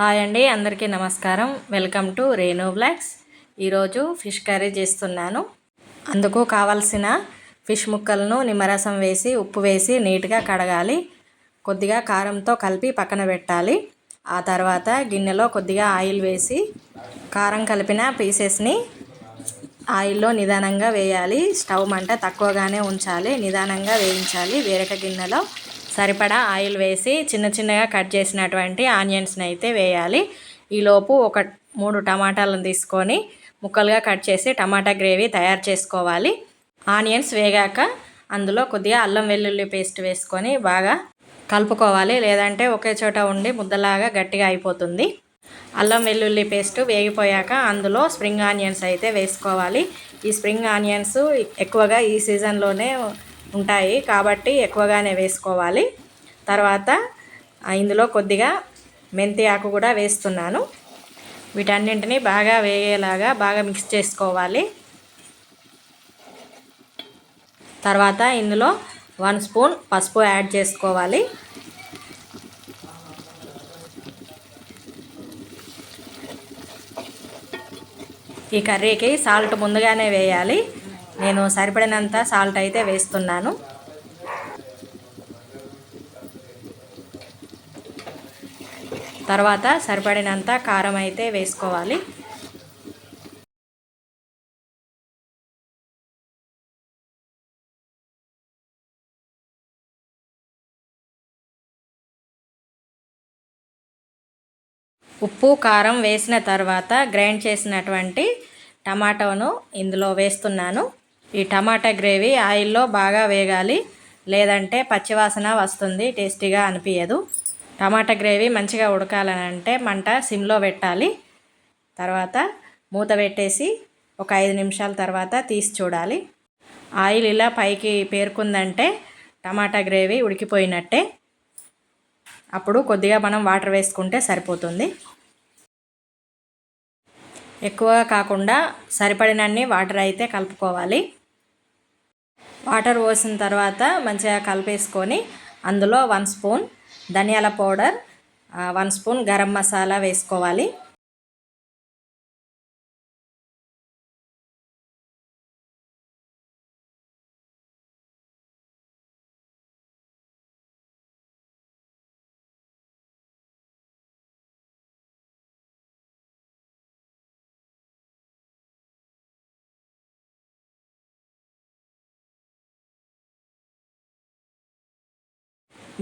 Hi అండి అందరికీ నమస్కారం. వెల్కమ్ టు రేణు బ్లాక్స్ ఈరోజు ఫిష్ కర్రీ చేస్తున్నాను. అందుకు కావలసిన ఫిష్ ముక్కలను నిమ్మరసం వేసి ఉప్పు వేసి నీట్గా కడగాలి. కొద్దిగా కారంతో కలిపి పక్కన పెట్టాలి. ఆ తర్వాత గిన్నెలో కొద్దిగా ఆయిల్ వేసి కారం కలిపిన పీసెస్ని ఆయిల్లో నిదానంగా వేయాలి. స్టవ్ మంట తక్కువగానే ఉంచాలి. నిదానంగా వేయించాలి వేరొక గిన్నెలో. సరిపడా ఆయిల్ వేసి చిన్న చిన్నగా కట్ చేసినటువంటి ఆనియన్స్ని అయితే వేయాలి. ఈలోపు ఒక మూడు టమాటాలను తీసుకొని ముక్కలుగా కట్ చేసి టమాటా గ్రేవీ తయారు చేసుకోవాలి. ఆనియన్స్ వేగాక అందులో కొద్దిగా అల్లం వెల్లుల్లి పేస్ట్ వేసుకొని బాగా కలుపుకోవాలి. లేదంటే ఒకే చోట ఉండి ముద్దలాగా గట్టిగా అయిపోతుంది. అల్లం వెల్లుల్లి పేస్ట్ వేగిపోయాక అందులో స్ప్రింగ్ ఆనియన్స్ అయితే వేసుకోవాలి. ఈ స్ప్రింగ్ ఆనియన్స్ ఎక్కువగా ఈ సీజన్లోనే ఉంటాయి. కాబట్టి ఎక్కువగానే వేసుకోవాలి. తర్వాత ఇందులో కొద్దిగా మెంతి ఆకు కూడా వేస్తున్నాను. వీటన్నింటినీ బాగా వేగేలాగా బాగా మిక్స్ చేసుకోవాలి. తర్వాత ఇందులో వన్ స్పూన్ పసుపు యాడ్ చేసుకోవాలి. ఈ కర్రీకి సాల్ట్ ముందుగానే వేయాలి. నేను సరిపడినంత సాల్ట్ అయితే వేస్తున్నాను. తర్వాత సరిపడినంత కారం అయితే వేసుకోవాలి. ఉప్పు కారం వేసిన తర్వాత గ్రైండ్ చేసినటువంటి టమాటోను ఇందులో వేస్తున్నాను. ఈ టమాటా గ్రేవీ ఆయిల్లో బాగా వేగాలి. లేదంటే పచ్చివాసన వస్తుంది టేస్టీగా అనిపించదు టమాటా గ్రేవీ మంచిగా ఉడకాలని అంటే మంట సిమ్లో పెట్టాలి. తర్వాత మూత పెట్టేసి ఒక ఐదు నిమిషాల తర్వాత తీసి చూడాలి. ఆయిల్ ఇలా పైకి పేరుకుందంటే టమాటా గ్రేవీ ఉడికిపోయినట్టే. అప్పుడు కొద్దిగా మనం వాటర్ వేసుకుంటే సరిపోతుంది. ఎక్కువగా కాకుండా సరిపడినన్ని వాటర్ అయితే కలుపుకోవాలి. వాటర్ పోసిన తర్వాత మంచిగా కలిపేసుకొని అందులో వన్ స్పూన్ ధనియాల powder one spoon garam masala వేసుకోవాలి.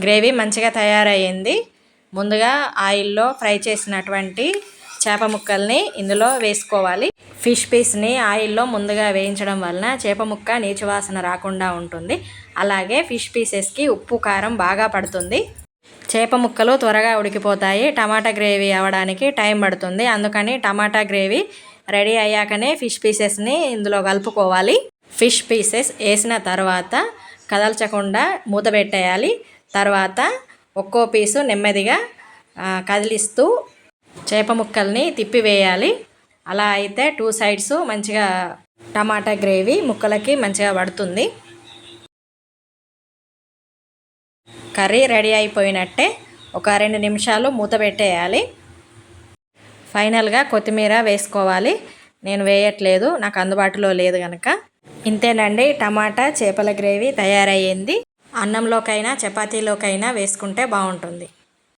గ్రేవీ మంచిగా తయారయ్యింది. ముందుగా ఆయిల్లో ఫ్రై చేసినటువంటి చేప ముక్కల్ని ఇందులో వేసుకోవాలి. ఫిష్ పీస్ని ఆయిల్లో ముందుగా వేయించడం వలన చేప ముక్క నీచు వాసన రాకుండా ఉంటుంది. అలాగే ఫిష్ పీసెస్కి ఉప్పు కారం బాగా పడుతుంది. చేప ముక్కలు త్వరగా ఉడికిపోతాయి. టమాటా గ్రేవీ అవ్వడానికి టైం పడుతుంది. అందుకని టమాటా గ్రేవీ రెడీ అయ్యాకనే ఫిష్ పీసెస్ని ఇందులో కలుపుకోవాలి. ఫిష్ పీసెస్ వేసిన తర్వాత కదల్చకుండా మూత పెట్టేయాలి. తర్వాత ఒక్కో పీసు నెమ్మదిగా కదిలిస్తూ చేప ముక్కల్ని తిప్పివేయాలి. అలా అయితే టూ సైడ్స్ మంచిగా టమాటా గ్రేవీ ముక్కలకి మంచిగా పడుతుంది. కర్రీ రెడీ అయిపోయినట్టే ఒక రెండు నిమిషాలు మూత పెట్టేయాలి. ఫైనల్గా కొత్తిమీర వేసుకోవాలి. నేను వేయట్లేదు నాకు అందుబాటులో లేదు కనుక ఇంతేనండి టమాటా చేపల గ్రేవీ తయారయ్యింది. అన్నంలోకైనా చపాతీలోకైనా వేసుకుంటే బాగుంటుంది.